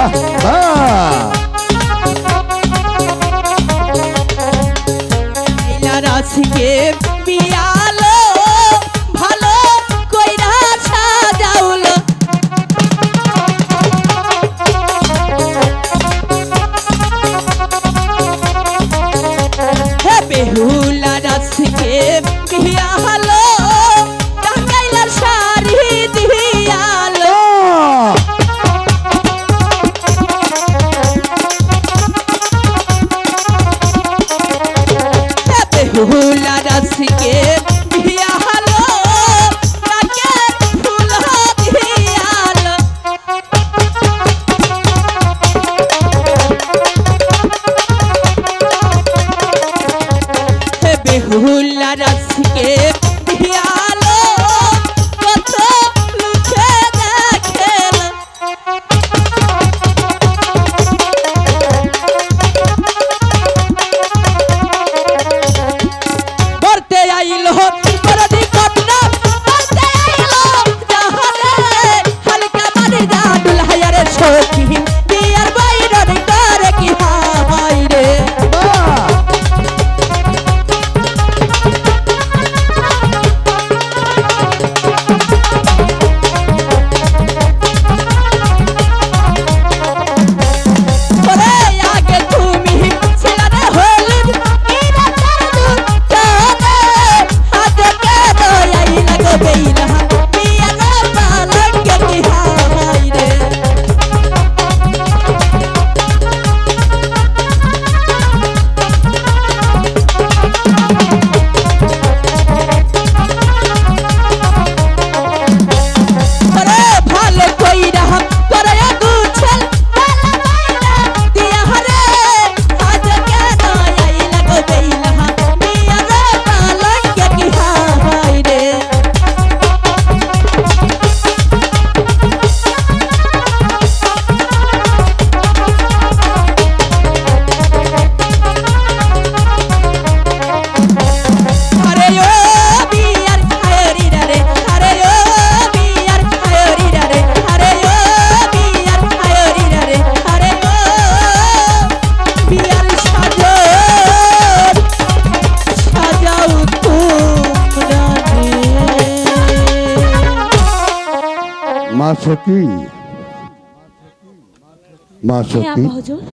বা আজকে ভুলা রাশিকে বিয়া হলো তাকে ভুলা দিয়াল বেহুলা রাশিকে বিয়া মা সখী মা সখী